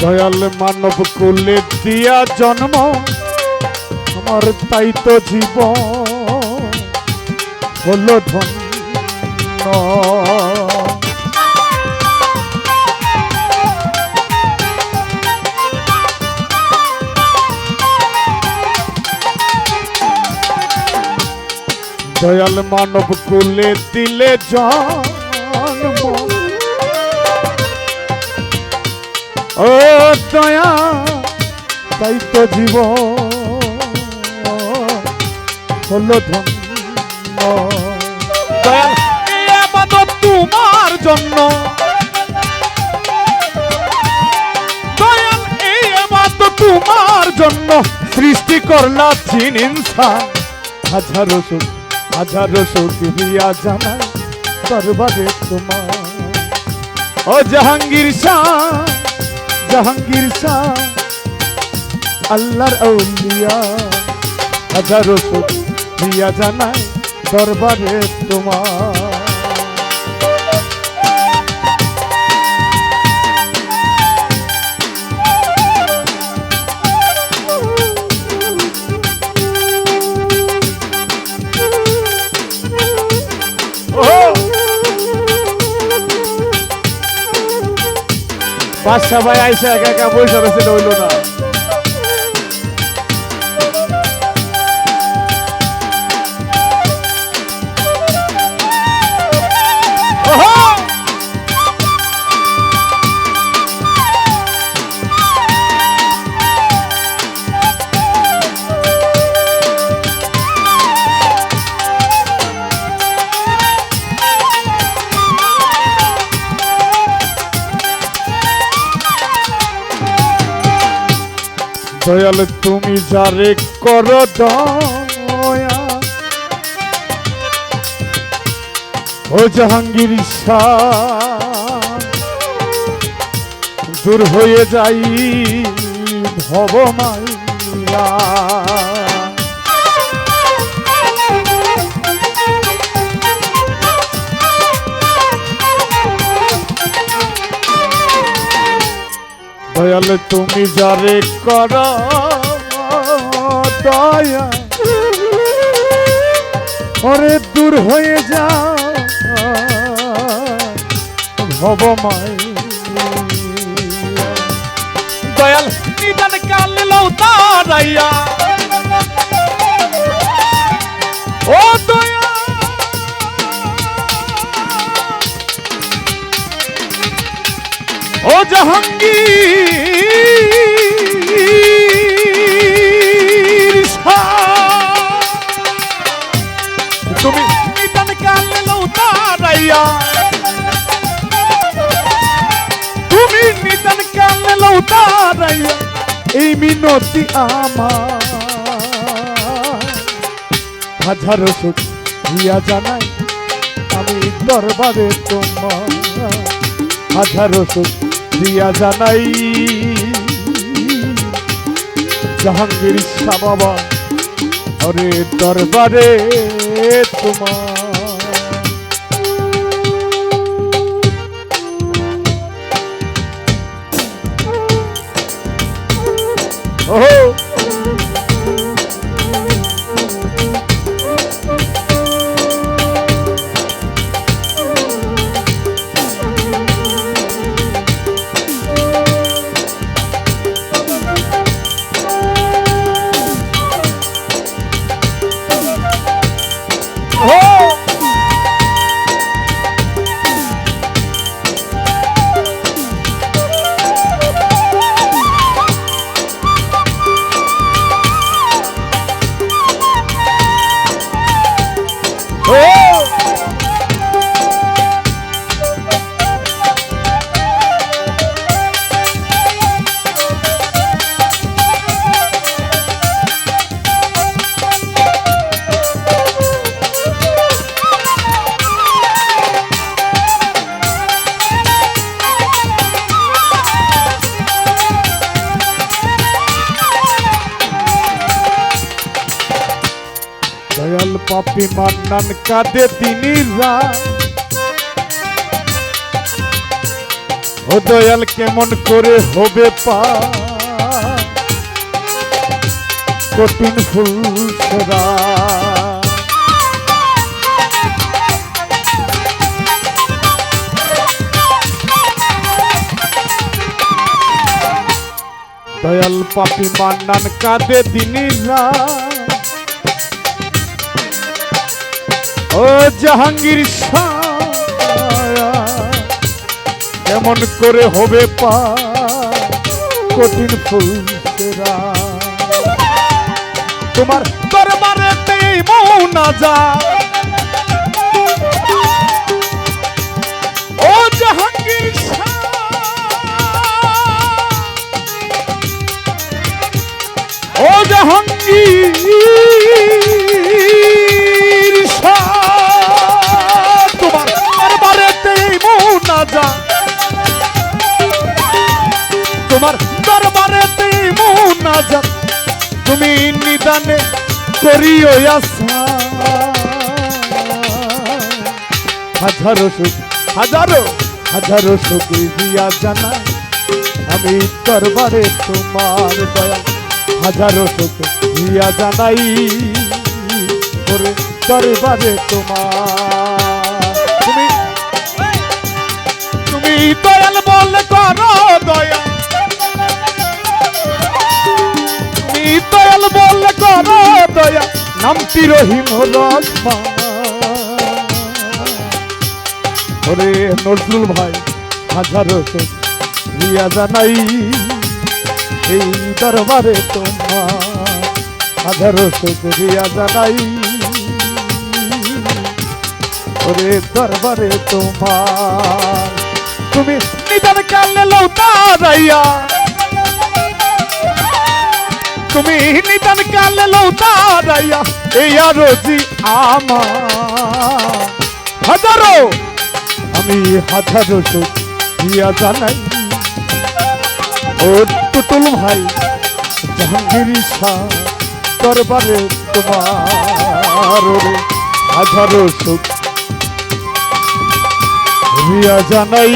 দয়াল মানব কুলে দিয়া জন্ম আমার তাই তো জীবন। হলো ধন্য। দয়াল মানব কুলে দিলে জন্ম। ও দয়া, তাই তো জীব হলো তোমার জন্য। তোমার জন্য। সৃষ্টি করলা চিন ইনসান। সুখ, হাজারো শুক্রিয়া জানাই দরবারে তোমার। ও জাহাঙ্গীর শাহ জাহাঙ্গীর আল্লাহর আউলিয়া হাজারো দিয়া জানাই দরবারে তোমার। বাদশা ভাই আইসা একা একা বসে রয়েছে রইল না। দয়াল তুমি যারে কর দয়া। ও জাহাঙ্গীর দূর হয়ে যাই ভব মাইয়া দয়াল তুমি যারে কর দয়া। ওরে দূর হয়ে যা। ভব মাই দয়াল, নিদান কাল লৌতারাইয়া ও দয়া। ও জাহাঙ্গীর। তুমি লৌতারাইয়া এই মিনতি আমার। হাজার সুখ জানাই আমি দরবারে তোমার। হাজারো সুখ জানাই জাহাঙ্গীর শাহ অরে দরবারে তোমার। পাপি মান্নান কাঁদে তিনি রাত। ও দয়াল, কেমন করে হবে পা কঠিন ফুল সেরা দয়াল, পাপি মান্নান কাঁদে দিনীরা ও জাহাঙ্গীর কেমন করে হবে পা কঠিন ফুল তোমার দরবারে মৌনা যা ও জাহাঙ্গীর ও জাহাঙ্গীর যা তোমার দরবারেতে মৌনা তুমি নিদানে করিও হাজারো সুখ, হাজারো হাজারো সুখী দিয়া জানা। আমি দরবারে তোমার দয়া। হাজারো শোক দিয়া জানাই। দরবারে তোমার দয়াল বল করো দয়া। দয়াল বল করো দয়া। নামটি রহিম রহমান ওরে নজরুল ভাই, হাজারো দিয়া জানাই, এই দরবারে তোমার। হাজারো শুক্রিয়া জানাই, ওরে দরবারে তোমার। তুমি নিদান কালে লৌতা তুমি নিদান কালে লৌতা রাইয়া এই আরজি আমার। হাজারো, আমি হাজারো শুক্রিয়া জানাই। ও টুটুল ভাই, জাহাঙ্গীর শাহ দরবারে তোমার হাজারো সুখ রিয়া জানাই।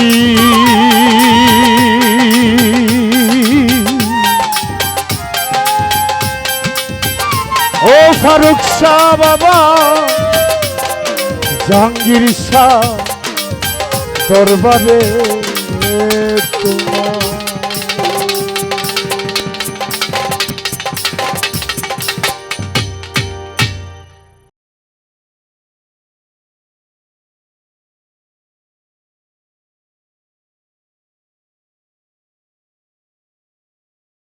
ও ফারুক শাহ বাবা জাহাঙ্গীর শাহ দরবারে তোমার